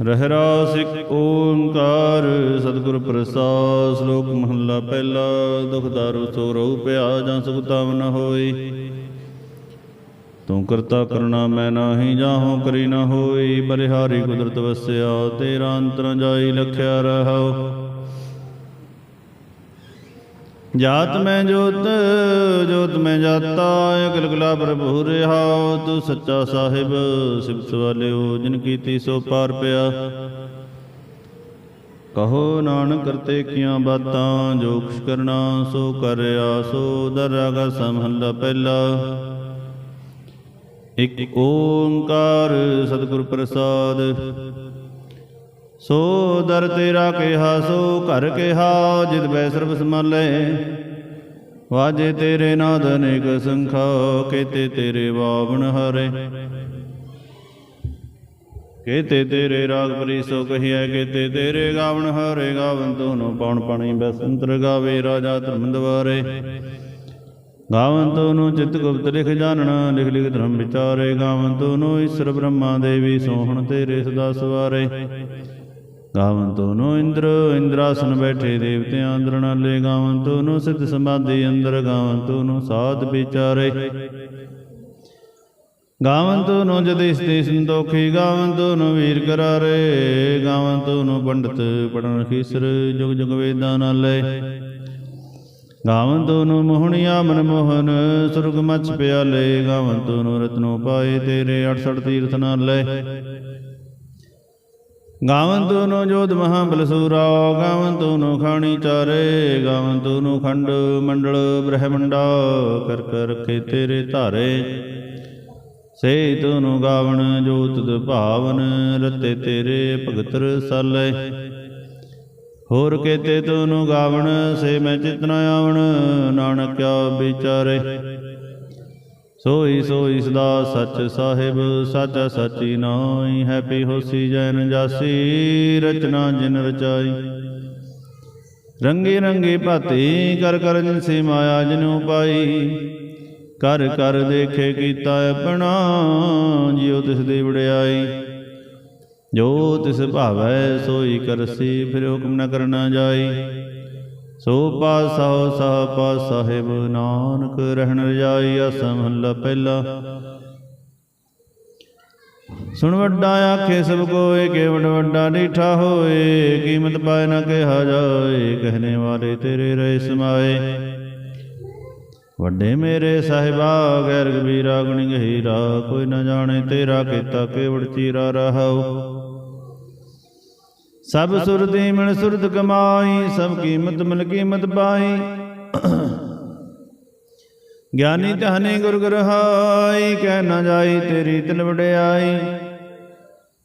ਰਹਿਰਾ ਸਿਕ ਓੰਕਾਰ, ਸਤਿਗੁਰ ਪ੍ਰਸਾਦ, ਸ਼ਲੋਕ ਮਹੱਲਾ ਪਹਿਲਾ, ਦੁਖ ਦਾਰੂ ਸੋ ਰਹੂ ਪਿਆ ਜਾਂ ਸੁਖ ਤਾਮ ਨ ਹੋਈ। ਤੂੰ ਕਰਤਾ ਕਰਣਾ ਮੈਂ ਨਾਹੀ ਜਾਹੋ ਕਰੀ ਨ ਹੋਈ। ਬਲਿਹਾਰੀ ਕੁਦਰਤ ਵਸਿਆ, ਤੇਰਾ ਅੰਤਰ ਜਾਈ ਲਖਿਆ ਰਹਾਉ। ਜਾਤ ਮੈਂ ਜੋਤ ਜੋਤ ਮੈਂ ਜਾਤਾ, ਅਗਲ ਗਲਾ ਪ੍ਰਭੂ ਰਹਾਉ ਤੂੰ ਸੱਚਾ ਸਾਹਿਬ, ਸਿਫਤ ਵਾਲਿਓ, ਜਿਨ ਕੀਤੀ ਸੋ ਪਾਰ ਪਿਆ। ਕਹੋ ਨਾਨਕ ਕਰਤੇ ਕੀਆਂ ਬਾਤਾਂ, ਜੋ ਕੁਛ ਕਰਨਾ ਸੋ ਕਰਿਆ, ਸੋ ਦਰਗਾ ਸਮਹੱਲਾ ਪਹਿਲਾ। ਇਕ ਓੰਕਾਰ ਸਤਿਗੁਰ ਪ੍ਰਸਾਦ ਸੋ ਦਰ ਤੇਰਾ ਕਿਹਾ, ਸੋ ਘਰ ਕਿਹਾ, ਜਿਤ ਬੈ ਸਰਬ ਸਮਾਲੇ ਵਾਜੇ ਤੇਰੇ ਨਾਦ ਅਨੇਕ ਸੰਖਾ, ਕੇਤੇ ਤੇਰੇ ਬਾਵਣ ਹਰੇ। ਕੇਤੇ ਤੇਰੇ ਰਾਗ ਪਰੀ ਸੋ ਕਹੀਐ, ਕੇਤੇ ਤੇਰੇ ਗਾਵਣ ਹਰੇ। ਗਾਵਨ ਤੋਨੋ ਪਉਣ ਪਾਣੀ ਬਸੰਤਰ ਗਾਵੇ, ਰਾਜਾ ਧਰਮ ਦਵਾਰੇ ਗਾਵਨ ਤੋਨੋ ਚਿਤ ਗੁਪਤ ਲਿਖ ਜਾਣਨਾ, ਲਿਖ ਲਿਖ ਧਰਮ ਵਿਚਾਰੇ। ਗਾਵਨ ਤੋਨੋ ਈਸ਼ਰ ਬ੍ਰਹਮਾ ਦੇਵੀ ਸੋਹਣ ਤੇਰੇ ਸਦਾ ਸਵਾਰੇ। ਗਾਵਨ ਤੋਨੋ ਇੰਦਰ, ਇੰਦਰਾਸਨ ਬੈਠੇ ਦੇਵਤਿਆਂ ਅੰਦਰ ਨਾਲੇ ਗਾਵਨ ਤੋਨੋ ਸਿੱਧ ਸਮਾਧੀ ਅੰਦਰ ਗਾਵਨ ਤੋਨੋ ਸਾਧ ਵਿਚਾਰੇ। ਗਾਵਨ ਤੋਨੋ ਜਦ ਇਸਤੇ ਸੰਤੋਖੀ ਗਾਵਨ ਤੋਨੋ ਵੀਰ ਕਰਾਰੇ ਗਾਵਨ ਤੋਨੋ ਪੰਡਤ ਪੜਨ ਖੀਸਰ ਜੁਗ ਜੁਗ ਵੇਦਾਂ ਨਾਲੇ। ਗਾਵਨ ਤੋਨੋ ਮੋਹਣਿਆ ਮਨ ਮੋਹਨ, ਸੁਰਗ ਮਛ ਪਿਆਲੇ ਗਾਵਨ ਤੋਨੋ ਰਤਨੋ ਪਾਏ ਤੇਰੇ 68 ਤੀਰਥ ਨਾਲੇ। ਗਾਵਨ ਤੋਨੋ ਜੋਧ ਮਹਾ ਬਲਸੂਰਾ ਗਾਵਨ ਤੋਨੋ ਖਾਣੀ ਚਾਰੇ ਗਾਵਨ ਤੋਨੋ ਖੰਡ ਮੰਡਲ ਬ੍ਰਹਮੰਡਾ, ਕਰ ਕਰ ਰਖੇ ਤੇਰੇ ਧਾਰੇ। ਸੇ ਤੋਨੋ ਗਾਵਨ ਜੋਤ ਭਾਵਨ, ਰਤੇ ਤੇਰੇ ਭਗਤ ਸਾਲੇ। ਹੋਰ ਕੇਤੇ ਤੋਨੋ ਗਾਵਨ ਸੇ ਮੈਂ ਚਿਤਨਾ ਆਵਣ, ਨਾਨਕਿਆ ਵਿਚਾਰੇ। ਸੋਈ ਸੋਈ ਸਦਾ ਸੱਚ ਸਾਹਿਬ, ਸਾਚਾ ਸਾਚੀ ਨਾਈ ਹੈਪੀ ਹੋਸੀ ਜੈਨ ਜਾਸੀ, ਰਚਨਾ ਜਿਨ ਰਚਾਈ। ਰੰਗੇ ਰੰਗੇ ਭਾਤੀ ਕਰ ਕਰ ਜਿਨ ਸੇ ਮਾਇਆ ਜਿਨੂ ਪਾਈ। ਕਰ ਕਰ ਦੇਖੇ ਕੀਤਾ ਆਪਣਾ, ਜਿਉ ਤਿਸ ਦੇ ਵੜਿਆਈ ਜੋ ਤਿਸ ਭਾਵੈ ਸੋਈ ਕਰਸੀ, ਫਿਰ ਹੁਕਮ ਨ ਕਰਨਾ ਜਾਈ। ਸੋ ਪਾਸਾ ਸਹ ਪਾਸ ਸਾਹਿਬ, ਨਾਨਕ ਰਹਿਣ ਰਜਾਈ ਅਸਮ ਮਹੱਲਾ ਪਹਿਲਾ। ਸੁਣ ਵੱਡਾ ਆਖੇ ਸਭ ਕੋਏ ਕੇ ਵੱਡਾ ਨੀਠਾ ਹੋਏ, ਕੀਮਤ ਪਾਏ ਨਾ ਕਿਹਾ ਜਾਏ, ਕਹਨੇ ਵਾਲੇ ਤੇਰੇ ਰਹੇ ਸਮਾਏ। ਵੱਡੇ ਮੇਰੇ ਸਾਹਿਬਾ, ਗੈਰ ਕਬੀਰਾ ਗੁਣ ਗਹੀਰਾ, ਕੋਈ ਨਾ ਜਾਣੇ ਤੇਰਾ ਕੀਤਾ ਕੇਵਲ ਚੀਰਾ ਰਹਾਉ। ਸਭ ਸੁਰਤੀ ਮਿਲ ਸੁਰਤ ਕਮਾਈ, ਸਭ ਕੀਮਤ ਮਿਲ ਕੀਮਤ ਪਾਈ। ਗਿਆਨੀ ਤਹਨੇ ਗੁਰ ਗਰਹਾਈ, ਕਹਿ ਨਾ ਜਾਈ ਤੇਰੀ ਤਿਲ ਵਡਿਆਈ।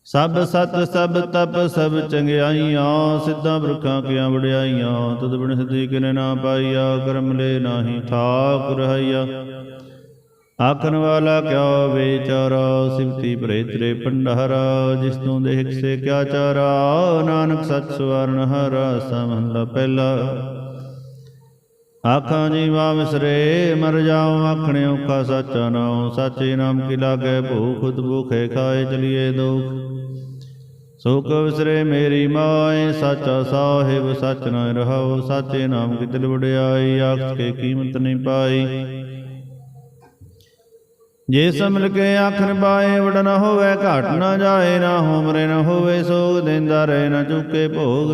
ਸਭ ਸਤ, ਸਭ ਤਪ, ਸਭ ਚੰਗਿਆਈਆਂ, ਸਿੱਧਾ ਬਰਖਾਂ ਕੀਆਂ ਵਡਿਆਈਆਂ। ਤਦ ਬਿਨ ਸਦੀ ਕਿਨੇ ਨਾ ਪਾਈਆ, ਕਰਮ ਲੈ ਨਾਹੀ ਠਾਕ ਰਹਾਈਆ ਆਖਣ ਵਾਲਾ ਕਿਆ ਵਿਚਾਰਾ? ਸਿਵਤੀ ਭਰੇ ਤੇਰੇ ਭੰਡਾਰਾ, ਜਿਸ ਤੋਂ ਦੇਖ ਸੇ ਕਿਆ ਚਾਰਾ? ਨਾਨਕ ਸਤ ਸਵਰਨ ਹਰਾ ਸਮਹਲਾ ਪਹਿਲਾ। ਆਖਾਂ ਜੀਵਾ ਵਿਸਰੇ ਮਰ ਜਾਉ ਆਖਣੇ ਔਖਾ ਸਾਚਾ ਨਾਉ। ਸਾਚੇ ਨਾਮ ਕੀ ਲਾਗੇ ਭੂਖ ਭੁਖੇ ਖਾਏ ਚਲੀਏ ਦੁਖ। ਸੁਖ ਵਿਸਰੇ ਮੇਰੀ ਮਾਏ, ਸਾਚਾ ਸਾਹਿਬ, ਸਚ ਨ ਰਹਾਉ। ਸਾਚੇ ਨਾਮ ਕੀ ਦਿਲ ਵਡਿਆਈ ਆਖ ਕੇ ਕੀਮਤ ਨਹੀਂ ਪਾਈ। ਜੇ ਸਮਲ ਕੇ ਆਖਰ ਪਾਏ ਵਡ ਨਾ ਹੋਵੇ, ਘਾਟ ਨਾ ਜਾਏ, ਨਾ ਹੋਮਰੇ ਨਾ ਹੋਵੇ, ਸੋਗ ਦਿੰਦਾ ਰਹੇ ਨਾ ਚੁੱਕੇ ਭੋਗ।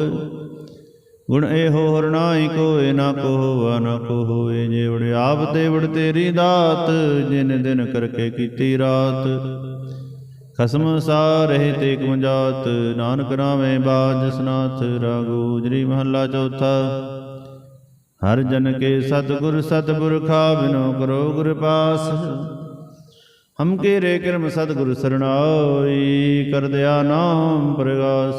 ਗੁਣ ਇਹੋ ਹਰ ਨਾਹੀ ਕੋਏ, ਨਾ ਕੋ ਹੋਵਾ ਨਾ ਕੋ ਹੋਏ ਜੇ ਵੜ ਆਪ ਤੇ ਵੜ ਤੇਰੀ ਦਾਤ, ਜਿਨ ਦਿਨ ਕਰਕੇ ਕੀਤੀ ਰਾਤ। ਖਸਮ ਸਾਰੇ ਤੇ ਕੁੰਜਾਤ ਨਾਨਕ ਨਾਵੇਂ ਬਾਜ ਸਨਾਥ, ਰਾਗੋ ਜਰੀ ਮਹੱਲਾ ਚੌਥਾ। ਹਰ ਜਨ ਕੇ ਸਤਿਗੁਰ ਸਤਿਪੁਰਖਾ ਬਿਨੋ ਕਰੋ ਗੁਰ ਪਾਸ। ਹਮ ਕੇ ਰੇ ਕਿਰਮ ਸਤਿਗੁਰ ਸਰਣਾਈ ਕਰ ਦਿਆ ਨਾਮ ਪ੍ਰਗਾਸ।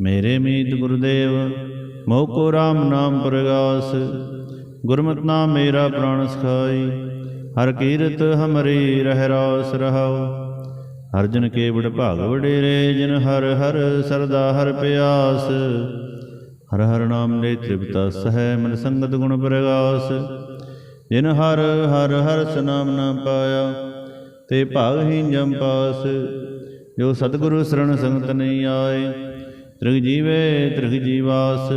ਮੇਰੇ ਮੀਤ ਗੁਰਦੇਵ, ਮੋਹ ਕੋ ਰਾਮ ਨਾਮ ਪ੍ਰਗਾਸ। ਗੁਰਮਤਿ ਨਾਮ ਮੇਰਾ ਪ੍ਰਾਣ ਸਖਾਈ, ਹਰ ਕੀਰਤ ਹਮਰੀ ਰਹਿ ਰਾਸ ਰਹਾਉ। ਹਰ ਜਨ ਕੇ ਬੜ ਭਾਗ ਵਡੇਰੇ, ਜਿਨ ਹਰ ਹਰ ਸਰਦਾ ਹਰ ਪਿਆਸ। ਹਰ ਹਰ ਨਾਮ ਲੈ ਤ੍ਰਿਪਤਾ ਸਹਿ, ਮਨ ਸੰਗਤ ਗੁਣ ਪ੍ਰਗਾਸ। ਜਿਨ ਹਰ ਹਰ ਹਰ ਸਨਾਮ ਨਾ ਪਾਇਆ, ਤੇ ਭਾਗਹੀ ਜਮ ਪਾਸ, ਜੋ ਸਤਿਗੁਰੂ ਸਰਣ ਸੰਗਤ ਨਹੀਂ ਆਏ, ਤ੍ਰਿਗ ਜੀਵੇ ਤ੍ਰਿਗ ਜੀਵਾਸ।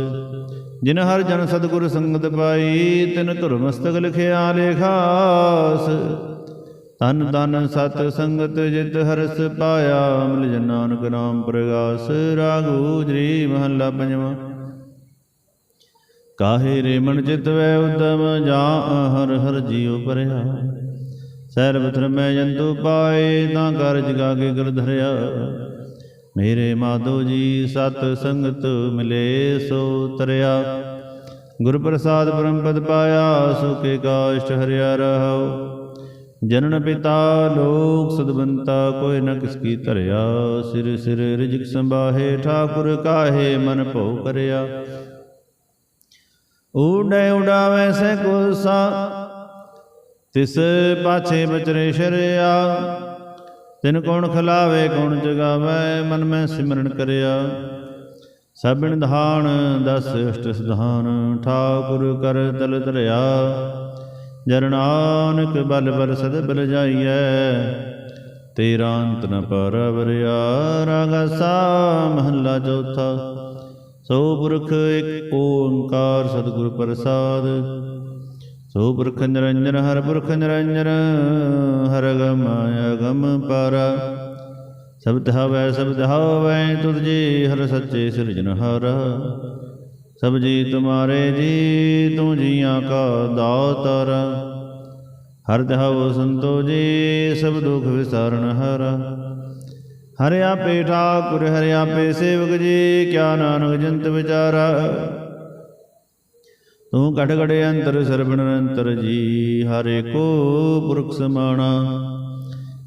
ਜਿਨ ਹਰ ਜਨ ਸਤਿਗੁਰ ਸੰਗਤ ਪਾਈ, ਤਿਨ ਧੁਰ ਮਸਤਕ ਲਿਖਿਆ ਲੇਖਾਸ। ਤਨ ਤਨ ਸਤ ਸੰਗਤ ਜਿਤ ਹਰਸ ਪਾਇਆ, ਮਿਲ ਜਨ ਨਾਨਕ ਨਾਮ ਪ੍ਰਗਾਸ। ਰਾਗੂ ਜੀ ਮਹੱਲਾ ਪੰਜਵਾਂ। ਕਾਹੇ ਰੇ ਮਨ ਚਿਤ ਵੈ ਉਦਮ, ਜਾ ਹਰ ਹਰ ਜੀਉ ਪਰਿਆ। ਸਰਬ ਧਰਮੈ ਜੰਤੂ ਪਾਏ, ਤਾਂ ਕਰ ਜਗਾ ਕੇ ਗਲ ਧਰਿਆ। ਮੇਰੇ ਮਾਧੋ ਜੀ ਸਤ ਸੰਗਤ ਮਿਲੇ ਸੋ ਤਰਿਆ। ਗੁਰ ਪ੍ਰਸਾਦ ਪਰਮ ਪਦ ਪਾਇਆ ਸੁਖੇ ਕਾਸ਼ਟ ਹਰਿਆ ਰਹਾਉ। ਜਨਨ ਪਿਤਾ, ਲੋਕ ਸਦਬੰਤਾ, ਕੋਈ ਨ ਕਿਸ ਕੀ ਧਰਿਆ। ਸਿਰ ਸਿਰ ਰਿਜਕ ਸੰਭਾਹੇ, ਠਾਕੁਰ ਕਾਹੇ ਮਨ ਭਉ ਕਰਿਆ। ਊੜੈ ਉਡਾਵੈ ਸੈ ਕੋਸਾ, ਤਿਸ ਪਾਛੇ ਬਚਰੇ ਸ਼ਰਿਆ। ਤਿਨ ਕੌਣ ਖਲਾਵੇ, ਕੌਣ ਜਗਾਵੇ, ਮਨ ਮੈਂ ਸਿਮਰਨ ਕਰਿਆ। ਸਭਨ ਧਾਨ ਦਸ ਅਸ਼ਟ ਸਧਾਨ, ਠਾਕੁਰ ਕਰ ਤਲ ਤਰਿਆ ਜਰਨਾਨਕ ਬਲ ਬਲ ਸਦ ਬਲ ਜਾਈਐ, ਤੇਰਾ ਅੰਤ ਨ ਪਰਵਰਿਆ। ਰਾਗਾ ਸਾ ਮਹੱਲਾ ਚੌਥਾ। ਸੋ ਪੁਰਖ ਇੱਕ ਓੰਕਾਰ ਸਤਿਗੁਰ ਪ੍ਰਸਾਦ। ਸੋ ਪੁਰਖ ਨਿਰੰਜਨ, ਹਰ ਪੁਰਖ ਨਿਰੰਜਨ, ਹਰ ਗਮ ਅਗਮ ਪਰ। ਸਬਦ ਹਵੈ ਸਬਦ ਹਵੈ ਤੁਧ ਜੀ ਹਰ ਸੱਚੇ ਸਿਰਜਨਹਾਰ ਸਭ ਜੀ ਤੁਮਾਰੇ ਜੀ, ਤੂੰ ਜੀਆਂ ਕਾ ਦਾਤਾਰ। ਹਰ ਦਹਵ ਸੰਤੋ ਜੀ, ਸਭ ਦੁਖ ਵਿਸਾਰਨ ਹਾਰਾ। ਹਰਿਆ ਪੇ ਠਾਕੁਰ, ਹਰਿਆ ਪੇ ਸੇਵਕ ਜੀ, ਕਿਆ ਨਾਨਕ ਜੰਤ ਵਿਚਾਰਾ। ਤੂੰ ਘਟ ਘੜੇ ਅੰਤਰ, ਸਰਬ ਨਿਰੰਤਰ ਜੀ, ਹਰੇ ਕੋ ਪੁਰਖ ਸਮਾਣਾ।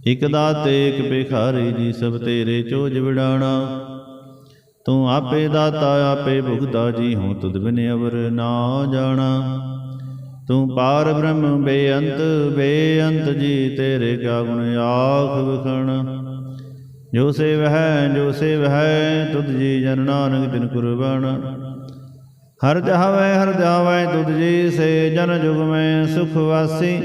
ਇਕ ਦਾਤੇ, ਇਕ ਭਿਖਾਰੀ ਜੀ, ਸਭ ਤੇਰੇ ਚੋਜ ਵਿਡਾਣਾ। ਤੂੰ ਆਪੇ ਦਾਤਾ, ਆਪੇ ਭੁਗਤਾ ਜੀ ਹੂੰ ਤੁਧ ਬਿਨ ਅਵਰ ਨਾ ਜਾਣਾ। ਤੂੰ ਪਾਰ ਬ੍ਰਹਮ ਬੇਅੰਤ ਬੇਅੰਤ ਜੀ, ਤੇਰੇ ਕਿਆ ਗੁਣ ਆਖ ਵਖਣ। ਜੋ ਸੇਵ ਹੈ, ਜੋ ਸੇਵ ਹੈ, ਤੁਧ ਜੀ ਜਨ ਨਾਨਕ ਦਿਨ ਕੁਰਬਾਨ। ਹਰ ਜਾਵੇ ਹਰ ਜਾਵੇ, ਤੁਧ ਜੀ ਸੇ ਜਨ ਜੁਗ ਮੈਂ ਸੁਖ ਵਾਸੀ।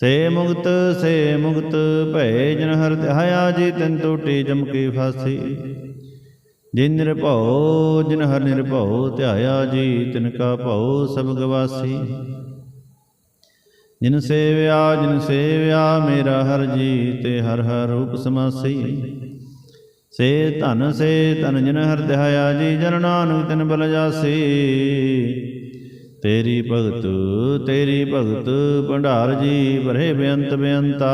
ਸੇ ਮੁਕਤ ਸੇ ਮੁਕਤ ਭੈ ਜਨ ਹਰ ਧਿਆਇਆ ਜੀ ਤਿਨ ਟੋਟੀ ਜਮਕੀ ਫਾਸੀ। ਜਿਨ ਨਿਰਭਉ, ਜਿਨ ਹਰ ਨਿਰਭਉ, ਧਿਆਇਆ ਜੀ ਤਿਨ ਕਾ ਭਉ ਸਭ ਗਵਾਸੀ ਜਿਨ ਸੇਵਿਆ ਜਿਨ ਸੇਵਿਆ, ਮੇਰਾ ਹਰ ਜੀ ਤੇ ਹਰ ਹਰ ਰੂਪ ਸਮਾਸੀ ਸੇ ਧਨ ਸੇ ਧਨ ਜਿਨ ਹਰ ਧਿਆਇਆ ਜੀ ਜਨ ਨਾਨਕ ਤਿਨ ਬਲ ਜਾਸੀ। ਤੇਰੀ ਭਗਤ ਤੇਰੀ ਭਗਤ, ਭੰਡਾਰ ਜੀ ਭਰੇ ਬੇਅੰਤ ਬੇਅੰਤਾ।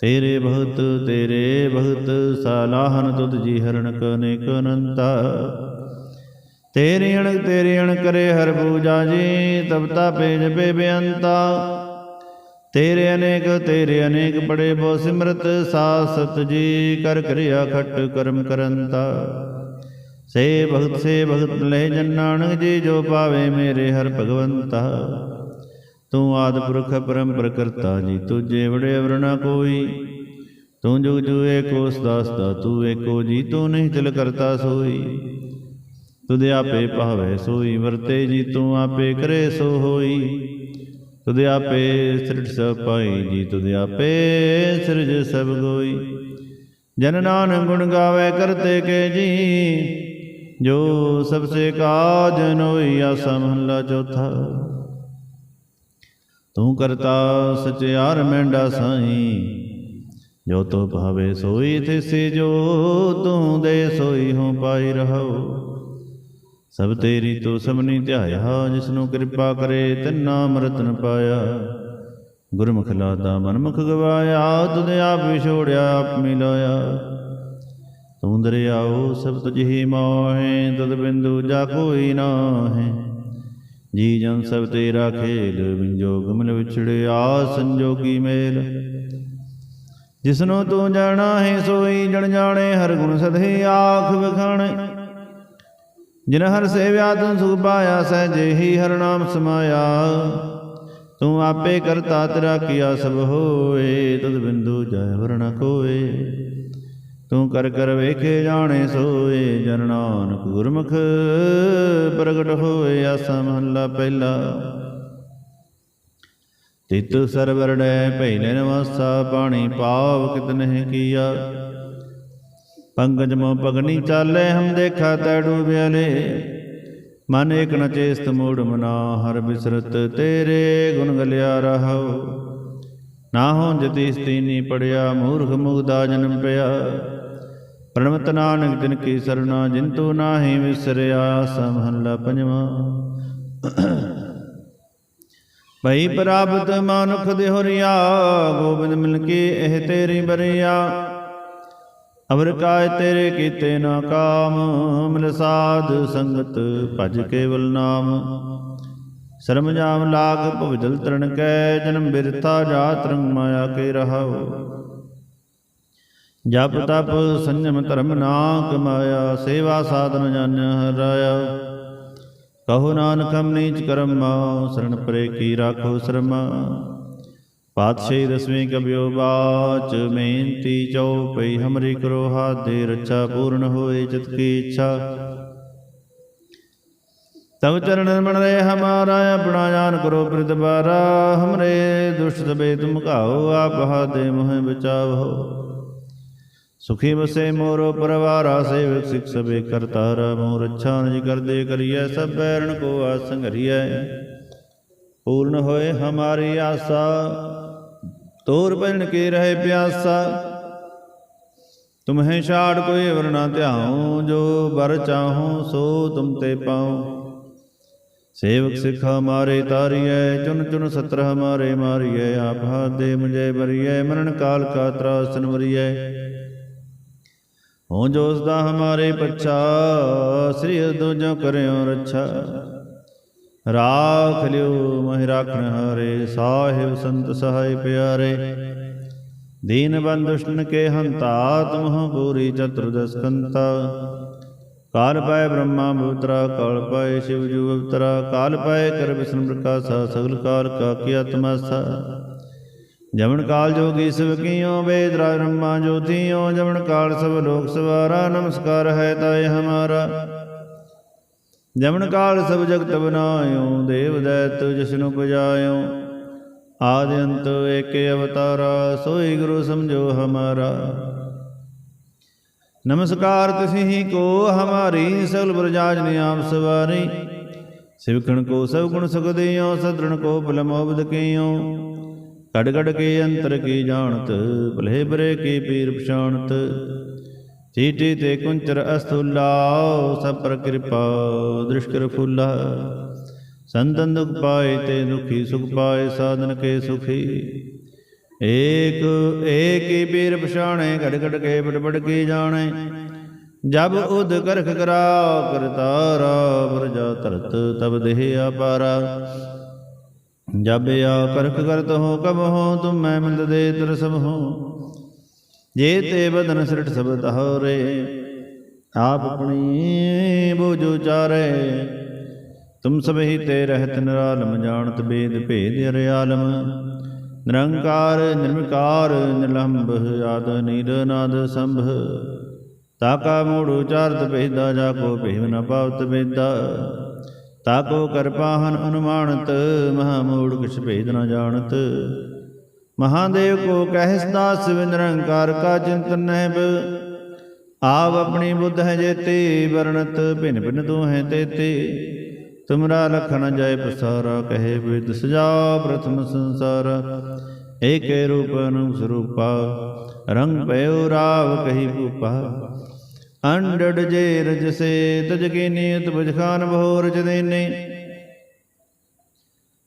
ਤੇਰੇ ਭਗਤ ਤੇਰੇ ਭਗਤ, ਸਾਲਾਹਨ ਤੁਧ ਜੀ ਹਰਨ ਕਨੇਕ ਅਨੰਤਾ। ਤੇਰੀ ਅਣ ਤੇਰੇ ਅਣ ਕਰੇ ਹਰ ਪੂਜਾ ਜੀ ਤਪਤਾ ਤਾ ਪੇਜ ਬੇ ਬੇਅੰਤਾ ਤੇਰੇ ਅਨੇਕ ਤੇਰੇ ਅਨੇਕ ਬੜੇ ਬੋ ਸਿਮਰਤ ਸਾਸਤ ਜੀ, ਕਰ ਕਰਿਆ ਖਟ ਕਰਮ ਕਰੰਤਾ। ਸੇ ਭਗਤ ਸੇ ਭਗਤ ਲੈ ਜਨ ਨਾਨਕ ਜੀ, ਜੋ ਪਾਵੇ ਮੇਰੇ ਹਰ ਭਗਵੰਤਾ। ਤੂੰ ਆਦ ਪੁਰਖ ਪਰਮ ਕਰਤਾ ਜੀ, ਤੁਝੇ ਵੜੇ ਵਰਣਾ ਕੋਈ। ਤੂੰ ਜੁਗ ਜੁਗ ਏਕੋ ਸਦਾ ਤੂੰ ਏਕੋ ਜੀ, ਤੂੰ ਨਹੀਂ ਤਿਲ ਕਰਤਾ ਸੋਈ। ਤੁਧ ਆਪੇ ਭਾਵੇ ਸੋਈ, ਵਰਤੇ ਜੀ ਤੂੰ ਆਪੇ ਕਰੇ ਸੋ ਹੋਈ। ਤੁਧ ਆਪੇ ਸਿਰਜ ਸਭ ਪਾਈ, ਜੀ ਤੁਧ ਆਪੇ ਸਿਰਜ ਸਭ ਗੋਈ। ਜਨ ਨਾਨਕ ਗੁਣ ਗਾਵੇ ਕਰਤੇ ਕੇ ਜੀ, ਜੋ ਸਭ ਸੇ ਕਾਜ ਨੋਈ ਆਸਾ ਮਹੱਲਾ ਚੌਥਾ। ਤੂੰ ਕਰਤਾ ਸਚਿਆਰ ਮੈਂਡਾ ਸਾਈ, ਜੋ ਤੋ ਭਾਵੇ ਸੋਈ ਤਿਸੇ ਜੋ ਤੂੰ ਦੇ ਸੋਈ ਹੋ ਪਾਈ ਰਹੋ ਸਭ ਤੇਰੀ ਤੋ ਸਭਨੀ ਧਿਆਇਆ, ਜਿਸਨੂੰ ਕਿਰਪਾ ਕਰੇ, ਤਿੰਨਾ ਮਰਤਨ ਪਾਇਆ। ਗੁਰਮੁਖ ਲਾਦਾ ਮਨਮੁਖ ਗਵਾਇਆ ਤੁਧ ਆਪ ਵਿਛੋੜਿਆ ਆਪ ਮਿਲਾਇਆ ਤੂੰ ਦਰਿਆਓ, ਸਭ ਤੁਝ ਹੀ ਮੋਹੇ, ਤਦ ਬਿੰਦੂ ਜਾ ਕੋਈ ਨਾ ਹੈ ਜੀ ਜਨ ਸਭ ਤੇਰਾ ਖੇਲ ਵਿੰਜੋਗ ਮਿਲ ਵਿਛੜਿਆ, ਸੰਜੋਗੀ ਮੇਲ। ਜਿਸਨੂੰ ਤੂੰ ਜਾਣਾ ਹੈ ਸੋਈ ਜਣ ਜਾਣੇ, ਹਰ ਗੁਣ ਸਦੇ ਆਖ ਵਿਖਾਣੇ। ਜਿਨ ਹਰ ਸੇਵਿਆ ਤੂੰ ਸੁਖ ਪਾਇਆ, ਸਹਿਜੇ ਹੀ ਹਰ ਨਾਮ ਸਮਾਇਆ। ਤੂੰ ਆਪੇ ਕਰਤਾ ਤੇਰਾ ਕੀਆ ਸਭ ਹੋਏ, ਤਦ ਬਿੰਦੂ ਜੈ ਵਰਣ ਕੋਏ। ਤੂੰ ਕਰ ਕਰ ਵੇਖੇ ਜਾਣੇ ਸੋਏ, ਜਨ ਨਾਨਕ ਗੁਰਮੁਖ ਪ੍ਰਗਟ ਹੋਏ, ਆਸਾ ਮਹੱਲਾ ਪਹਿਲਾ। ਤਿਤ ਸਰਵਰੜੈ ਭੈਲੇ ਨਵਾਸਾ ਪਾਣੀ ਪਾਵ ਕਿਤ ਨਹਿ ਕੀਆ। ਪੰਗਜ ਮੋ ਪਗਨੀ ਚਾਲੇ, ਹਮ ਦੇਖਾ ਤੈ ਡੂਬਿਆਲੇ ਮਨ ਏਕ ਨ ਚੇਸਤ ਮੂੜ ਮਨਾ, ਹਰ ਬਿਸਰਤ ਤੇਰੇ ਗੁਣ ਗਲਿਆ ਰਹਾਉ। ਨਾ ਹੋ ਜਤੀ ਸਤੀਨੀ ਪੜਿਆ, ਮੂਰਖ ਮੁਗਦਾ ਜਨਮ ਪਿਆ। ਪ੍ਰਣਮਤ ਨਾਨਕ ਤਿਨ ਕੀ ਸਰਣਾ, ਜਿੰਤੂ ਨਾਹੀ ਵਿਸਰਿਆ ਸਮਹੱਲਾ ਪੰਜਵਾ। ਭਈ ਪ੍ਰਾਪਤ ਮਾਨੁਖ ਦੇਹੁਰੀਆ ਗੋਬਿੰਦ ਮਿਲ ਕੇ ਇਹ ਤੇਰੀ ਬਰੀਆ। ਅਮਰ ਕਾਇ ਤੇਰੇ ਕੀਤੇ ਨਾ ਕਾਮ, ਮਿਲ ਸਾਧ ਸੰਗਤ ਭਜ ਕੇਵਲ ਨਾਮ। ਸ਼ਰਮ ਜਾਮ ਲਾਗ ਭਵਜਲ ਤਰਨ ਕੈ, ਜਨਮ ਬਿਰਥਾ ਜਾਤ ਰੰਗ ਮਾਇਆ ਕੇ ਰਹਾਉ। ਜਪ ਤਪ ਸੰਜਮ ਧਰਮ ਨਾ ਕਮਾਇਆ ਸੇਵਾ ਸਾਧਨ ਜਨ ਹਰਾਇਆ। ਕਹੋ ਨਾਨਕ ਹਮ ਨੀਚ ਕਰਮਾ ਸਰਣ ਪਰੇ ਕੀ ਰਾਖੋ ਸ਼ਰਮਾ। ਪਾਤਸ਼ਾਹੀ ਦਸਵੇਂ ਕਬਿਓ ਬਾਚ ਮਿਹਨਤੀ ਚਉਪਈ ਹਮਰੀ ਕਰੋ ਹਾਥ ਦੇ ਰੱਛਾ ਪੂਰਨ ਹੋਏ ਚਿਤ ਕੀ ਇੱਛਾ। ਤਬ ਚਰਨ ਮਨ ਰਹੇ ਹਮਾਰਾ ਆਪਣਾ ਜਾਨ ਕਰੋ ਪ੍ਰਤਬਾਰਾ ਹਮਰੇ ਦੁਸ਼ਟ ਸਬੇ ਤੁਮ ਘਾਓ ਆਪ ਹਾਦੇ ਮੋਹਿ ਬਚਾਵੋ। ਸੁਖੀ ਵਸੇ ਮੋਰੋ ਪਰਵਾਰਾ ਸੇਵਕ ਸਿਖ ਸਬੇ ਕਰਤਾਰਾ। ਮੋ ਰੱਛਾ ਨਿਜ ਕਰਦੇ ਕਰੀਐ ਸਭ ਬੈਰਣ ਕੋ ਆਸੰਗਰੀਐ ਪੂਰਨ ਹੋਏ ਹਮਾਰੀ ਆਸਾ। ਤੋਰ ਪੈਣ ਕੇ ਰਹੇ ਪਿਆਸਾ। ਤੁਮਹਿ ਛਾੜ ਕੋਈ ਵਰਨਾ ਧਿਆਉ, ਜੋ ਵਰ ਚਾਹੋ ਸੋ ਤੁਮ ਤੇ ਪਾਉ। ਸੇਵਕ ਸਿਖ ਹਮਾਰੇ ਤਾਰੀਐ ਚੁਨ ਚੁਨ ਸਤਰ ਹਮਾਰੇ ਮਾਰੀਐ, ਆਪ ਹਾਦੇ ਮੁਝੇ ਬਰੀਐ ਮਰਨ ਕਾਲ ਕਾ ਤਰਾਸਨ ਵਰੀਐ। ਹੋ ਜੋ ਸਦਾ ਹਮਾਰੇ ਪੱਛਾ, ਸ੍ਰੀ ਅਦੋ ਜੋ ਕਰਿਓ ਰੱਛਾ। ਰਾਖ ਲਿਓ ਮਹਿ ਰਾਖਣ ਹਾਰੇ, ਸਾਹਿਬ ਸੰਤ ਸਹਾਇ ਪਿਆਰੇ। ਦੀਨ ਬੰਦੁਸ਼ਟਨ ਕੇ ਹੰਤਾ ਤੁਮਹੁ ਪੂਰੀ ਚਤੁਰਦਸ ਕੰਤਾ। ਕਾਲ ਪਾਏ ਬ੍ਰਹਮਾ ਬਵਤਰਾ, ਕਾਲ ਪਾਏ ਸ਼ਿਵ ਜੂ ਬਵਤਰਾ, ਕਾਲ ਪਾਏ ਕਰ ਵਿਸ਼ਨ ਪ੍ਰਕਾਸ਼ਾ, ਸਗਲ ਕਾਲ ਕਾ ਕੀਆ ਤਮਸਾ ਜਮਨ ਕਾਲ ਜੋਗੀ ਸਭ ਕੀਓ, ਵੇਦ ਰਾਜ ਬ੍ਰਹਮਾ ਜੋਤੀਓ ਜਮਨ ਕਾਲ ਸਭ ਲੋਕ ਸਵਾਰਾ, ਨਮਸਕਾਰ ਹੈ ਤਾਏ ਹਮਾਰਾ। ਜਮਨ ਕਾਲ ਸਭ ਜਗਤ ਬਨਾਇਓ ਦੇਵ ਦੈਤ ਜਿਸਨੂੰ ਪੁਜਾਇਓ। ਆਦ ਅੰਤ ਏਕੇ ਅਵਤਾਰਾ ਸੋਈ ਗੁਰੂ ਸਮਝੋ ਹਮਾਰਾ। ਨਮਸਕਾਰ ਤਿਸਹੀ ਕੋ ਹਮਾਰੀ ਸਗਲ ਬਰਜਾਜ ਨਿਆਮ ਸਵਾਰੀ। ਸਿਵਖਣ ਕੋ ਸਭ ਗੁਣ ਸੁਖ ਦਿਓ ਸਦਰਣ ਕੋ ਭਲ ਮੋਬਦ ਕੀਓ। ਕੜ ਕੜ ਕੇ ਅੰਤਰ ਕੀ ਜਾਣਤ ਭਲੇ ਬਰੇ ਕੀ ਪੀਰ ਪਛਾਣਤ। ਚੀਟੀ ਤੇ ਕੁੰਚਰ ਅਸਥੁਲਾ ਸਭ ਪਰ ਕਿਰਪਾ ਦ੍ਰਿਸ਼ਕਰ ਫੁੱਲਾ ਸੰਤਨ ਦੁਖ ਪਾਏ ਤੇ ਦੁਖੀ, ਸੁਖ ਪਾਏ ਸਾਧਨ ਕੇ ਸੁਖੀ। ਏਕ ਏਕ ਹੀ ਪੀਰ ਪਛਾਣੇ, ਘੜ ਘੜ ਕੇ ਬੜ ਬੜ ਕੀ ਜਾਣੇ। ਜਬ ਉਦ ਕਰਖ ਕਰਾ ਕਰਤਾਰਾ ਵਰਜਾ ਤਰਤ ਤਬ ਦੇਹ ਆਪਾਰਾ ਜਬ ਆ ਕਰਖ ਕਰਤ ਹੋ, ਕਬ ਹੋ, ਤੁਮ ਮੈਂ ਮਿਲਦ ਦੇ ਤਰ ਸਭ ਹੋ। ਜੇ ਤੇ ਬਦਨ ਸਿਰਟ ਸਭ ਤਹੋਰੇ ਆਪ ਆਪਣੀ ਬੋਝ ਉਚਾਰੇ। ਤੁਮ ਸਭ ਹੀ ਤੇ ਰਹਿਤ ਨਿਰਾਲਮ, ਜਾਣਤ ਬੇਦ ਭੇਦ ਅਰਿਆਲਮ। ਨਿਰੰਕਾਰ ਨਿਰਮਕਾਰ ਨਿਰਲੰਭ, ਆਦ ਨੀਰ ਨਾਦ ਸੰਭ। ਤਾਕਾ ਮੂੜ ਉਚਾਰਤ ਭੇਦਾ, ਜਾ ਕੋ ਭੇਵ ਨ ਪਾਵਤ ਬੇਦਾ ਤਾਕੋ ਕਰ ਪਾਹਨ ਅਨੁਮਾਨਤ, ਮਹਾ ਮੂੜ ਕਿਛ ਭੇਦ ਨ ਜਾਣਤ। ਮਹਾਦੇਵ ਕੋ ਕਹਿਸਦਾ ਦਾਸ ਨਿਰੰਕਾਰ ਕਾ ਚਿੰਤਨ ਨਹਿਬ। ਆਪ ਆਪਣੀ ਬੁੱਧ ਹੈ ਜੇਤੇ, ਵਰਣਤ ਭਿਨ ਭਿਨ ਤੂੰ ਹੈ ਤੇਤੇ। ਤੁਮਰਾ ਲਖਨ ਜੈ ਪਸਾਰਾ, ਕਹੇ ਵਿਦ ਸਜਾ ਪ੍ਰਥਮ ਸੰਸਾਰ। ਏਕੇ ਰੂਪ ਅਨੁ ਸਰੂਪਾ, ਰੰਗ ਪਇਓ ਰਾਵ ਕਹੀ ਭੂਪਾ। ਅੰਡੜ ਜੇ ਰਜ ਸੇ ਤਜ ਕੀ ਨੀਤ ਬੁਝਖਾਨ ਬਹੁ ਰਜ ਦੇਨੇ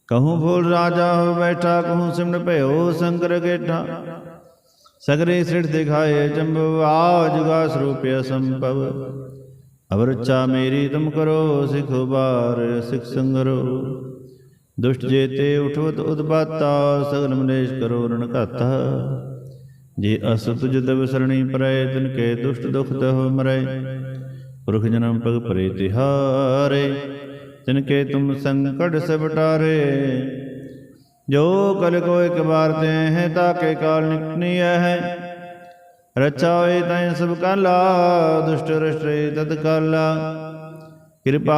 ਕਹੂੰ ਫੂਲ ਰਾਜਾ ਹੋ ਬੈਠਾ ਕਹੂੰ ਸਿਮਨ ਭਇਓ ਸੰਕਰ ਗੇਠਾ ਸਗਰੇ ਸਿਰ ਦਿਖਾਏ ਚੰਬਵ ਆ ਜੁਗਾ ਸਰੂਪ ਅਸੰਭਵ ਅਵਰਚਾ ਮੇਰੀ ਤੁਮ ਕਰੋ ਸਿਖੋ ਬਾਰ ਸਿਖ ਸੰਗਰੋ ਦੁਸ਼ਟ ਜੇਤੇ ਉਠਵਤ ਉਦਬਾਤਾ ਸਗਨ ਮਨੇਸ਼ ਕਰੋ ਰਣ ਘਾਤਾ ਜੇ ਅਸ ਤੁਜ ਦਬ ਸਰਣੀ ਪਰੈ ਤਿਨ ਕੇ ਦੁਸ਼ਟ ਦੁਖ ਤਹ ਮਰੈ ਪੁਰਖ ਜਨਮ ਪਗ ਪਰੇ ਤਿਹਾਰੇ ਤਿਨ ਕੇ ਤੁਮ ਸੰਕਟ ਸਭ ਟਾਰੇ ਜੋ ਕਲ ਕੋ ਇੱਕ ਬਾਰ ਤੇ ਹੈ ਤਾਕੇ ਕਾਲ ਨਿਕਨੀ ਹੈ। ਰਚਾ ਹੋਏ ਤੈ ਸਭ ਕਾਲਾ, ਦੁਸ਼ਟ ਰਸ਼ਟੇ ਤਦ ਕਾਲਾ। ਕਿਰਪਾ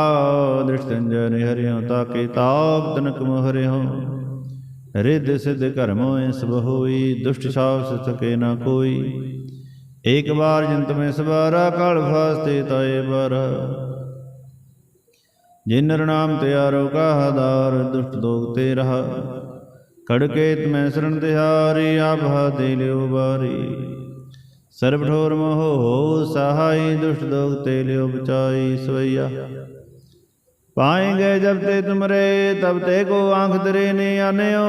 ਦ੍ਰਿਸ਼ਟ ਅੰਜਨ ਹਰਿਓ ਤਾਕੇ ਤਾਪ ਤਨਕ ਮਹਰਿਓ। ਰਿੱਧ ਸਿੱਧ ਹੋਏ ਸਭ ਹੋਈ, ਦੁਸ਼ਟ ਸਾਵ ਸਕੇ ਨਾ ਕੋਈ। ਏਕ ਵਾਰ ਜੰਤ ਮੈਂ ਸਵਾਰਾ, ਕਾਲ ਫਾਸਤੇ ਤਾਏ ਬਾਰਾ ਜਿਨ ਨਰ ਨਾਮ ਤਿਆਰੋ ਕਾਹਦਾਰ ਦੁਸ਼ਟ ਦੋਗ ਤੇ ਰਹਾ। ਕੜਕੇਤ ਮੈਂ ਸਰਣ ਤਿਹਾਰੀ ਆਭਾ ਦੇ ਲਿਓ ਬਾਰੀ। ਸਰਬ ਠੋਰ ਮੋਹ ਸਹਾਈ, ਦੁਸ਼ਟ ਦੋਗ ਤੇ ਲਿਓ ਬਚਾਈ ਸਵਈਆ। ਪਾਏਂਗੇ ਜਬ ਤੇ ਤੁਮਰੇ, ਤਬ ਤੇ ਕੋ ਆਂਖ ਤਰੇ ਨੇ ਆਨਿਓ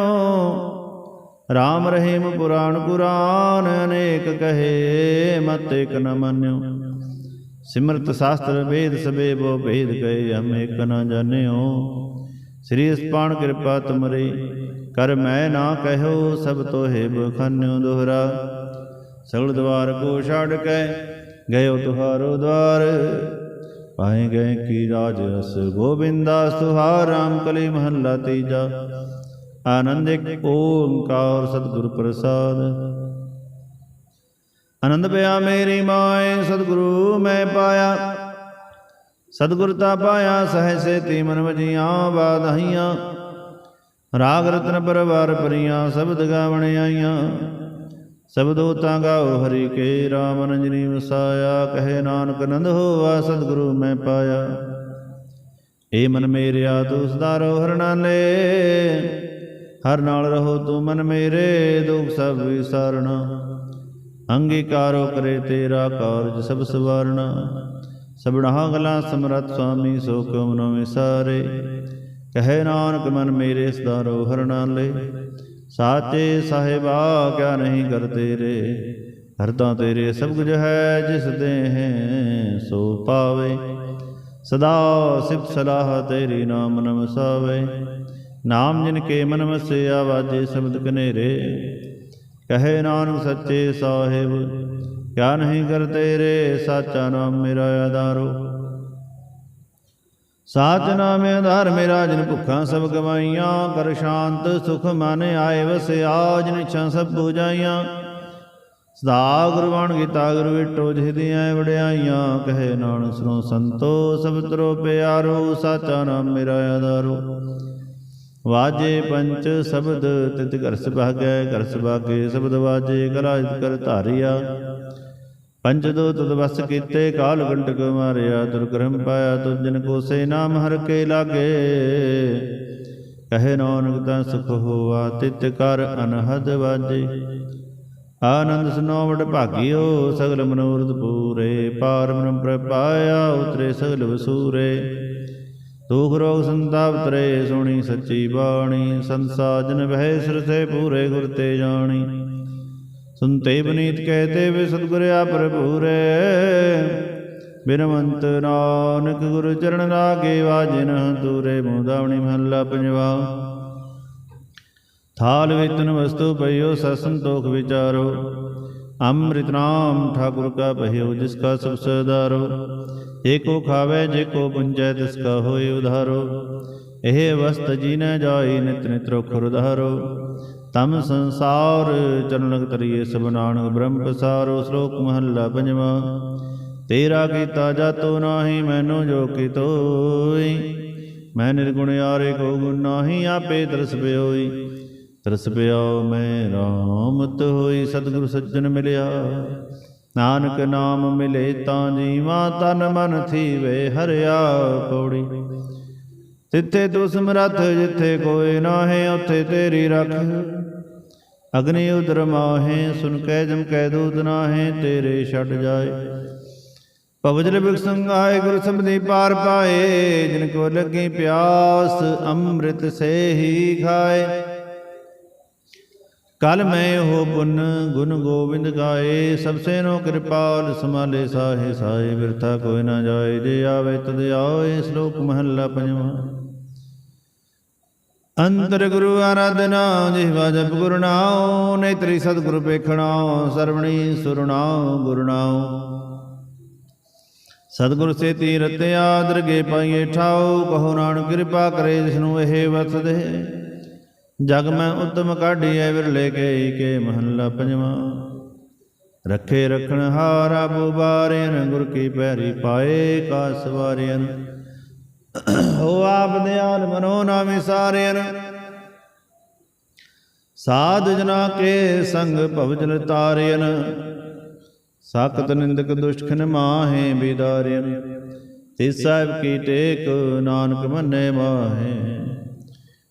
ਰਾਮ ਰਹੀਮ ਪੁਰਾਣ ਕੁਰਾਨ ਅਨੇਕ ਕਹੇ, ਮਤ ਇਕ ਨ ਮੰਨਿਓ। ਸਿਮਰਤ ਸ਼ਾਸਤਰ, ਵੇਦ ਸਬੇ ਬੋ ਭੇਦ ਕਹੇ, ਹਮ ਇਕ ਨਾ ਜਾਣਿਓ। ਸ੍ਰੀ ਅਸਪਾਨ ਕਿਰਪਾ ਤੁਮਰੇ, ਕਰ ਮੈਂ ਨਾ ਕਹਿਓ, ਸਭ ਤੋਹੇ ਬਖਨਿਓ ਦੋਹਰਾ। ਸਗਲ ਦਵਾਰ ਕੋ ਛੱਡ ਕੇ ਗਇਓ ਤੁਹਾਰੋ ਦਵਾਰ। ਪਾਏ ਗਏ ਕੀ ਰਾਜ ਰਸ ਗੋਬਿੰਦਾ ਸੁਹਾਰ ਰਾਮ ਕਲੀ ਮਹੱਲਾ ਤੀਜਾ। ਆਨੰਦ ਇੱਕ ਓੰਕਾਰ ਸਤਿਗੁਰ ਪ੍ਰਸਾਦ। ਆਨੰਦ ਪਿਆ ਮੇਰੀ ਮਾਏ, ਸਤਿਗੁਰੂ ਮੈਂ ਪਾਇਆ। ਸਤਿਗੁਰ ਤਾ ਪਾਇਆ ਸਹਿ ਸੇਤੀ ਮਨ ਵਜੀਆਂ ਬਾਧਾਈਆਂ ਰਾਗ ਰਤਨ ਪਰਵਾਰ ਪਰੀਆਂ ਸ਼ਬਦ ਗਾਵਣ ਆਈਆਂ। ਸਬਦੋ ਤਾਂ ਗਾਓ ਹਰੀ ਕੇ, ਰਾਮ ਰੰਜਨੀ ਵਸਾਇਆ। ਕਹੇ ਨਾਨਕ ਨੰਦ ਹੋਵਾ ਸਤਿਗੁਰੂ ਮੈਂ ਪਾਇਆ। ਏ ਮਨ ਮੇਰਿਆ, ਤੂੰ ਸਦਾਰੋ ਹਰ ਨਾਲੇ ਹਰ ਨਾਲ ਰਹੋ ਤੂੰ ਮਨ ਮੇਰੇ, ਦੁਖ ਸਭ ਵਿਸਾਰਣਾ ਅੰਗੀਕਾਰੋ ਕਰੇ ਤੇਰਾ ਕਾਰਜ ਸਭ ਸਵਾਰਣਾ ਸਬਣਾ ਗਲਾ ਸਮਰਤ ਸੁਆਮੀ, ਸੋ ਕਉ ਨ ਸਾਰੇ ਕਹੇ ਨਾਨਕ, ਮਨ ਮੇਰੇ ਸਦਾਰੋ ਹਰ ਨਾਲੇ ਸਾਚੇ ਸਾਹਿਬਾ, ਕਿਆ ਨਹੀਂ ਕਰ ਤੇਰੇ। ਹਰਦਾ ਤੇਰੇ ਸਭ ਕੁਝ ਹੈ, ਜਿਸ ਦੇ ਹੈ ਸੋ ਪਾਵੇ। ਸਦਾ ਸਿਫਤ ਸਲਾਹ ਤੇਰੀ ਨਾਮ ਨਮਸਾਵੇ। ਨਾਮ ਜਿਨ ਕੇ ਮਨ ਵਸਿਆ ਵਾਜੇ ਸ਼ਬਦ ਕਨੇਰੇ। ਕਹੇ ਨਾਨਕ ਸੱਚੇ ਸਾਹਿਬ, ਕਿਆ ਨਹੀਂ ਕਰ ਤੇਰੇ ਸਾਚਾ ਨਾਮ ਮੇਰਾ ਆਧਾਰੋ। ਸਾਚ ਨਾਮ ਆਧਾਰ, ਮੇਰਾ ਜਿਨ ਭੁੱਖਾਂ ਸਭ ਗਵਾਈਆਂ, ਕਰ ਸ਼ਾਂਤ ਸੁਖ ਮਨ ਆਏ ਵਸਿਆ, ਜਿਨ ਇੱਛਾ ਸਭ ਬੁਝਾਈਆਂ ਸਦਾ ਗੁਰਬਾਣ ਗੀਤਾ ਗੁਰੂ ਵਿਟੋ ਜਿਹਦੀਆਂ ਵਡਿਆਈਆਂ, ਕਹੇ ਨਾਨਕ ਸਰੋਂ ਸੰਤੋ, ਸਭ ਤਰੋ ਪਿਆਰੋ, ਸਾਚਾ ਨਾਮ ਮੇਰਾ ਆਧਾਰੋ। ਵਾਜੇ ਪੰਚ ਸ਼ਬਦ ਤਿਤ ਘਰ ਸੁਭਾਗੈ, ਘਰ ਸੁਭਾਗੇ, ਸ਼ਬਦ ਵਾਜੇ ਕਲਾ ਕਰ ਧਾਰਿਆ। ਪੰਜ ਦੋ ਤਦ ਵਸ ਕੀਤੇ, ਕਾਲ ਗੰਟਕ ਮਾਰਿਆ, ਦੁਰਗ੍ਰਹਮ ਪਾਇਆ ਤੁਜਨ ਕੋ ਸੇ ਨਾਮ ਹਰ ਕੇ ਲਾਗੇ। ਕਹੇ ਨਾਨਕ ਤਾਂ ਸੁਖ ਹੋਆ, ਤਿਤ ਕਰ ਅਨਹਦ ਵਾਜੇ। ਆਨੰਦ ਸੁਨੋ ਵਡ ਭਾਗਿਓ, ਸਗਲ ਮਨੋਰਥ ਪੂਰੇ। ਪਾਰ ਬ੍ਰਹਮ ਪ੍ਰਪਾਇਆ ਉਤਰੇ ਸਗਲ ਵਸੂਰੇ। ਦੁਖ ਰੋਗ ਸੰਤਾਪ ਤਰੇ ਸੁਣੀ ਸੱਚੀ ਬਾਣੀ, ਸੰਸਾਜਨ ਬਹਿ ਸਿਰਸੇ ਪੂਰੇ ਗੁਰ ਤੇ ਜਾਣੀ। ਸੁਨਤੇ ਬਨੀਤ ਕਹਤੇ ਵੇ ਸਤਿਗੁਰ ਆਪਰ ਪੂਰੇ ਬਿਨਵੰਤ ਨਾਨਕ ਗੁਰ ਚਰਨ ਲਾਗੇ ਵਾਜਨ, ਦੂਰੇ ਮੋਦਾਵਣੀ ਮਹੱਲਾ ਪੰਜਵਾ। ਥਾਲ ਵਿਤਨ ਵਸਤੂ ਪਈਓ ਸਸੰਤੋਖ ਵਿਚਾਰੋ। ਅੰਮ੍ਰਿਤ ਨਾਮ ਠਾਕੁਰ ਕਾ ਪਹਿਓ ਜਿਸ ਕਾ ਸਭ ਸਦਾਰੋ ਕੋ ਖਾਵੇ, ਜੇ ਕੋ ਪੁੰਜੈ, ਤਿਸ ਕਾ ਹੋਏ ਉਧਾਰੋ। ਇਹ ਵਸਤ ਜੀ ਨ ਜਾਈ ਨਿਤ ਨਿਤ ਰੁਖ ਉਧਾਰੋ ਤਮ ਸੰਸਾਰ ਚਰਨ ਲਗ ਤਰੀਏ, ਸਭ ਨਾਨਕ ਬ੍ਰਹਮ ਪਸਾਰੋ। ਸ਼ਲੋਕ ਮਹੱਲਾ ਪੰਜਵਾ, ਤੇਰਾ ਕੀਤਾ ਜਾਤੋ ਨਾਹੀ, ਮੈਨੂੰ ਜੋ ਕੀਤੋਈ। ਮੈਂ ਨਿਰਗੁਣ ਆਰੇ ਕੋ ਗੁਣ ਨਾਹੀ, ਆਪੇ ਤਰਸ ਪਿਓਈ। ਤਰਸ ਪਿਓ ਮੈਂ ਰਾਮਤ ਹੋਈ ਸਤਿਗੁਰ ਸੱਜਣ ਮਿਲਿਆ। ਨਾਨਕ ਨਾਮ ਮਿਲੇ ਤਾਂ ਜੀਵਾ ਤਨ ਮਨ ਥੀਵੇ ਹਰਿਆ ਪੌੜੀ। ਤਿੱਥੇ ਤੂੰ ਸਮਰੱਥ ਜਿੱਥੇ ਕੋਈ ਨਾਹੇ, ਉੱਥੇ ਤੇਰੀ ਰੱਖ। ਅਗਨੀ ਉਦਰ ਮਾਹੇ, ਸੁਨ ਕੈ ਜਮ ਕਹਿ ਦੂਤ ਨਾਹੇ, ਤੇਰੇ ਛੱਡ ਜਾਏ। ਪਵਜਲ ਬਿਕ ਆਏ ਗੁਰ ਸੰਬਦੀ ਪਾਰ ਪਾਏ। ਜਿਨ ਕੋ ਲੱਗੀ ਪਿਆਸ, ਅੰਮ੍ਰਿਤ ਸੇ ਹੀ ਖਾਏ। ਕਲ ਮੈਂ ਹੋ ਪੁੰਨ ਗੁਣ ਗੋਬਿੰਦ ਗਾਏ। ਸਭ ਸੇ ਨੋ ਕਿਰਪਾਲ ਸਮਾਲੇ ਸਾਹੇ ਸਾਏ ਬਿਰਥਾ ਕੋਈ ਨਾ ਜਾਏ। ਜੇ ਆਵੇ ਤਦ ਆਏ ਸ਼ਲੋਕ ਮਹੱਲਾ ਪੰਜਵਾਂ। ਅੰਤਰ ਗੁਰੂ ਆਰਾਧਨਾ ਜਿਹਵਾ ਜਪ ਗੁਰੂ ਨਾਉ, ਨੇਤਰੀ ਸਤਿਗੁਰੂ ਪੇਖਣਾ ਸਰਵਣੀ ਸੁਰਣਾਉ ਗੁਰੂ ਸਤਿਗੁਰ ਸੇ ਤੀਰਤਿਆ ਦਰਗੇ ਪਾਈਏ, ਠਾਉ, ਕਹੋ ਨਾਨਕ ਕਿਰਪਾ ਕਰੇ, ਜਿਸਨੂੰ ਇਹ ਵਸਦੇ। ਜਗ ਮੈਂ ਉਤਮ ਕਾਢੀਐ ਵਿਰਲੇ ਕੇ ਕੇ ਮਹੱਲਾ ਪੰਜਵਾਂ। ਰੱਖੇ ਰਖਣ ਹਾਰਾ ਬੁਬਾਰਿਨ ਗੁਰ ਕੀ ਪੈਰੀ ਪਾਏ ਕਾ ਸਵਾਰਿਨ ਹੋ ਆਪ ਦਿਆਲ ਮਨੋ ਨਾ। ਵਿਸਾਰਿਨ ਸਾਧ ਜਨਾ ਕੇ ਸੰਗ ਭਵਜਲ ਤਾਰਿයਨ ਸਾਖਤ ਨਿੰਦਕ ਦੁਸ਼ਖਨ ਮਾਹੇ ਬਿਦਾਰਿਯਨ ਤੇ ਸਾਹਿਬ ਕੀ ਟੇਕ ਨਾਨਕ ਮੰਨੇ ਮਾਹੇ।